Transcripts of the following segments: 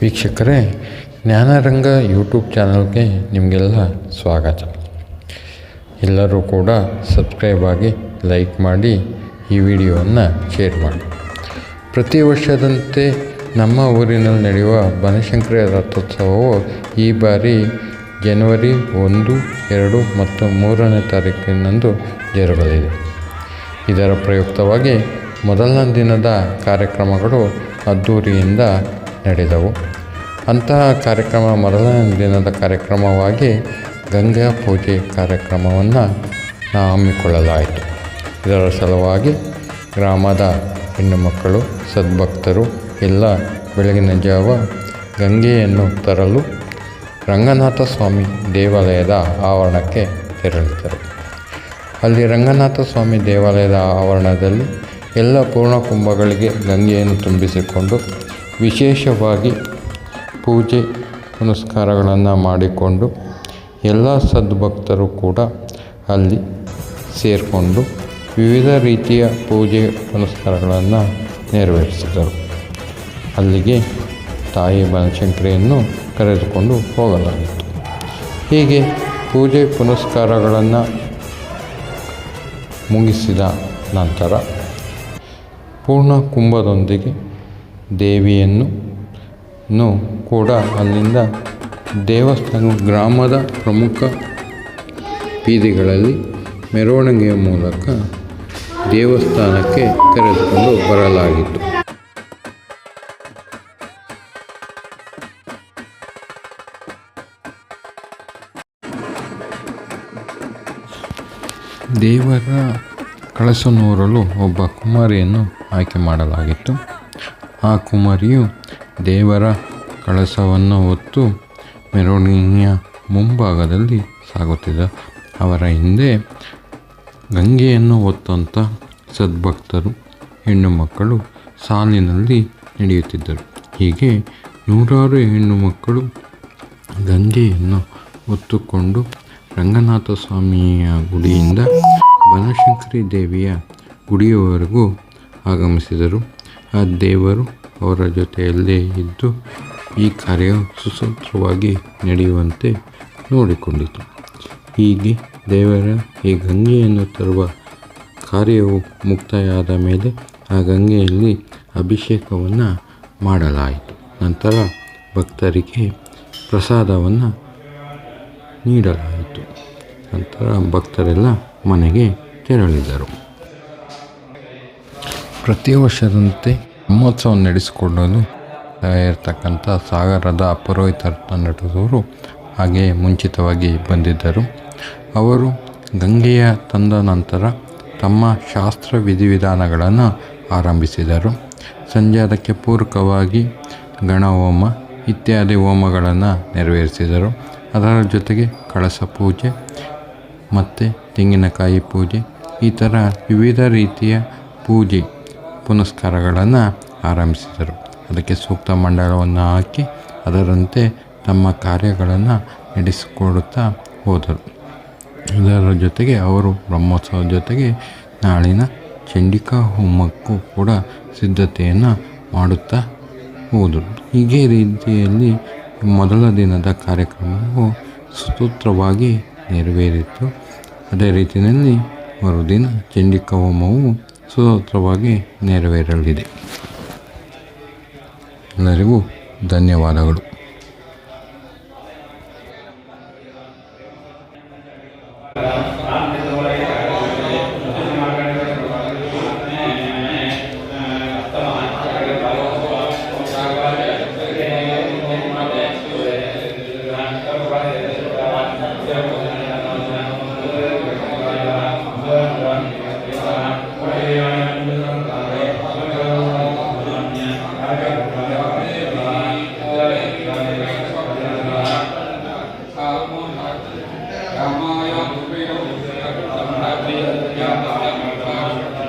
ವೀಕ್ಷಕರೇ, ಜ್ಞಾನರಂಗ ಯೂಟ್ಯೂಬ್ ಚಾನಲ್ಗೆ ನಿಮಗೆಲ್ಲ ಸ್ವಾಗತ. ಎಲ್ಲರೂ ಕೂಡ ಸಬ್ಸ್ಕ್ರೈಬ್ ಆಗಿ ಲೈಕ್ ಮಾಡಿ ಈ ವಿಡಿಯೋವನ್ನು ಶೇರ್ ಮಾಡಿ. ಪ್ರತಿ ವರ್ಷದಂತೆ ನಮ್ಮ ಊರಿನಲ್ಲಿ ನಡೆಯುವ ಬನಶಂಕರಿ ರಥೋತ್ಸವವು ಈ ಬಾರಿ ಜನವರಿ ಒಂದು, ಎರಡು ಮತ್ತು ಮೂರನೇ ತಾರೀಕಿನಂದು ಜರುಗಲಿದೆ. ಇದರ ಪ್ರಯುಕ್ತವಾಗಿ ಮೊದಲನೇ ದಿನದ ಕಾರ್ಯಕ್ರಮಗಳು ಅದ್ಧೂರಿಯಿಂದ ನಡೆದವು. ಅಂತಹ ಕಾರ್ಯಕ್ರಮ ಮೊದಲನೇ ದಿನದ ಕಾರ್ಯಕ್ರಮವಾಗಿ ಗಂಗಾ ಪೂಜೆ ಕಾರ್ಯಕ್ರಮವನ್ನು ಹಮ್ಮಿಕೊಳ್ಳಲಾಯಿತು. ಇದರ ಸಲುವಾಗಿ ಗ್ರಾಮದ ಹೆಣ್ಣು ಮಕ್ಕಳು ಸದ್ಭಕ್ತರು ಎಲ್ಲ ಬೆಳಗಿನ ಜಾವ ಗಂಗೆಯನ್ನು ತರಲು ರಂಗನಾಥ ಸ್ವಾಮಿ ದೇವಾಲಯದ ಆವರಣಕ್ಕೆ ತೆರಳಿದರು. ಅಲ್ಲಿ ರಂಗನಾಥ ಸ್ವಾಮಿ ದೇವಾಲಯದ ಆವರಣದಲ್ಲಿ ಎಲ್ಲ ಪೂರ್ಣ ಕುಂಭಗಳಿಗೆ ಗಂಗೆಯನ್ನು ತುಂಬಿಸಿಕೊಂಡು ವಿಶೇಷವಾಗಿ ಪೂಜೆ ಪುನಸ್ಕಾರಗಳನ್ನು ಮಾಡಿಕೊಂಡು ಎಲ್ಲ ಸದ್ಭಕ್ತರು ಕೂಡ ಅಲ್ಲಿ ಸೇರಿಕೊಂಡು ವಿವಿಧ ರೀತಿಯ ಪೂಜೆ ಪುನಸ್ಕಾರಗಳನ್ನು ನೆರವೇರಿಸಿದರು. ಅಲ್ಲಿಗೆ ತಾಯಿ ಬನಶಂಕರಿಯನ್ನು ಕರೆದುಕೊಂಡು ಹೋಗಲಾಗಿತ್ತು. ಹೀಗೆ ಪೂಜೆ ಪುನಸ್ಕಾರಗಳನ್ನು ಮುಗಿಸಿದ ನಂತರ ಪೂರ್ಣ ಕುಂಭದೊಂದಿಗೆ ದೇವಿಯನ್ನು ಕೂಡ ಅಲ್ಲಿಂದ ದೇವಸ್ಥಾನ ಗ್ರಾಮದ ಪ್ರಮುಖ ಬೀದಿಗಳಲ್ಲಿ ಮೆರವಣಿಗೆಯ ಮೂಲಕ ದೇವಸ್ಥಾನಕ್ಕೆ ಕರೆದುಕೊಂಡು ಬರಲಾಗಿತ್ತು. ದೇವರ ಕಳಸನೂರಲು ಒಬ್ಬ ಕುಮಾರಿಯನ್ನು ಆಯ್ಕೆ ಮಾಡಲಾಗಿತ್ತು. ಆ ಕುಮಾರಿಯು ದೇವರ ಕಳಸವನ್ನು ಹೊತ್ತು ಮೆರವಣಿಗೆಯ ಮುಂಭಾಗದಲ್ಲಿ ಸಾಗುತ್ತಿದ್ದ. ಅವರ ಹಿಂದೆ ಗಂಗೆಯನ್ನು ಹೊತ್ತಂಥ ಸದ್ಭಕ್ತರು, ಹೆಣ್ಣು ಮಕ್ಕಳು ಸಾಲಿನಲ್ಲಿ ನಡೆಯುತ್ತಿದ್ದರು. ಹೀಗೆ ನೂರಾರು ಹೆಣ್ಣು ಮಕ್ಕಳು ಗಂಗೆಯನ್ನು ಹೊತ್ತುಕೊಂಡು ರಂಗನಾಥ ಸ್ವಾಮಿಯ ಗುಡಿಯಿಂದ ಬನಶಂಕರಿ ದೇವಿಯ ಗುಡಿಯವರೆಗೂ ಆಗಮಿಸಿದರು. ಆ ದೇವರು ಅವರ ಜೊತೆಯಲ್ಲೇ ಇದ್ದು ಈ ಕಾರ್ಯವು ಸುಸೂತ್ರವಾಗಿ ನಡೆಯುವಂತೆ ನೋಡಿಕೊಂಡಿತು. ಹೀಗೆ ದೇವರ ಈ ಗಂಗೆಯನ್ನು ತರುವ ಕಾರ್ಯವು ಮುಕ್ತಾಯವಾದ ಮೇಲೆ ಆ ಗಂಗೆಯಲ್ಲಿ ಅಭಿಷೇಕವನ್ನು ಮಾಡಲಾಯಿತು. ನಂತರ ಭಕ್ತರಿಗೆ ಪ್ರಸಾದವನ್ನು ನೀಡಲಾಯಿತು. ನಂತರ ಭಕ್ತರೆಲ್ಲ ಮನೆಗೆ ತೆರಳಿದರು. ಪ್ರತಿ ವರ್ಷದಂತೆ ಮಹೋತ್ಸವ ನಡೆಸಿಕೊಳ್ಳಲು ಇರತಕ್ಕಂಥ ಸಾಗರದ ಪುರೋಹಿತರ ನಟದವರು ಹಾಗೆಯೇ ಮುಂಚಿತವಾಗಿ ಬಂದಿದ್ದರು. ಅವರು ಗಂಗೆಯ ತಂದ ನಂತರ ತಮ್ಮ ಶಾಸ್ತ್ರ ವಿಧಿವಿಧಾನಗಳನ್ನು ಆರಂಭಿಸಿದರು. ಸಂಜೆ ಅದಕ್ಕೆ ಪೂರಕವಾಗಿ ಗಣಹೋಮ ಇತ್ಯಾದಿ ಹೋಮಗಳನ್ನು ನೆರವೇರಿಸಿದರು. ಅದರ ಜೊತೆಗೆ ಕಳಸ ಪೂಜೆ ಮತ್ತು ತೆಂಗಿನಕಾಯಿ ಪೂಜೆ, ಈ ಥರ ವಿವಿಧ ರೀತಿಯ ಪೂಜೆ ಪುನಸ್ಕಾರಗಳನ್ನು ಆರಂಭಿಸಿದರು. ಅದಕ್ಕೆ ಸೂಕ್ತ ಮಂಡಲವನ್ನು ಹಾಕಿ ಅದರಂತೆ ತಮ್ಮ ಕಾರ್ಯಗಳನ್ನು ನಡೆಸಿಕೊಡುತ್ತಾ ಹೋದರು. ಇದರ ಜೊತೆಗೆ ಅವರು ಬ್ರಹ್ಮೋತ್ಸವದ ಜೊತೆಗೆ ನಾಳಿನ ಚಂಡಿಕಾ ಹೋಮಕ್ಕೂ ಕೂಡ ಸಿದ್ಧತೆಯನ್ನು ಮಾಡುತ್ತಾ ಹೋದರು. ಹೀಗೆ ರೀತಿಯಲ್ಲಿ ಮೊದಲ ದಿನದ ಕಾರ್ಯಕ್ರಮವು ಸುಸೂತ್ರವಾಗಿ ನೆರವೇರಿತ್ತು ಅದೇ ರೀತಿಯಲ್ಲಿ ಮರುದಿನ ಚಂಡಿಕಾ ಹೋಮವು ಸುಸೂತ್ರವಾಗಿ ನೆರವೇರಲಿದೆ. ಎಲ್ಲರಿಗೂ ಧನ್ಯವಾದಗಳು.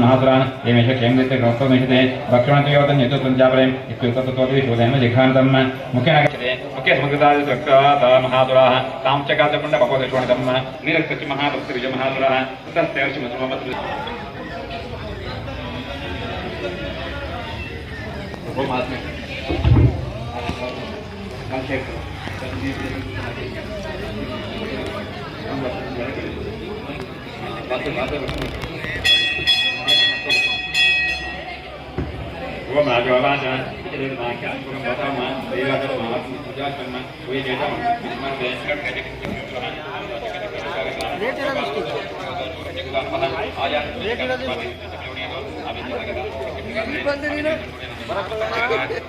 महासुरान् एमेष क्षेमते गौत्वमेषते भक्षणतयोतं यतुसञ्चापयम् इत्युक्तत्वोऽपि शोधेन जिघान्तं मुख्येन गच्छते मुख्य समुद्रदादिसक्ताः महासुराः तां च काचपुण्ड पपोदशोणितं निरक्तस्य महाभक्तिविजमहासुराः ततस्तेर्षमसमवत् वो माजवाला जान इधर माँ क्या तुम बता माँ देवा का माँ पूजा करना कोई डेटा माँ बेस कर के रेट लगा उसको आ जा रेट लगा अभी बंद नहीं ना बराबर ना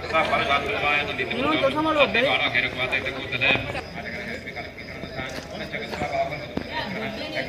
बराबर बात करवाए तो दिन को संभालो बड़ा घेर को आता है तो कुछ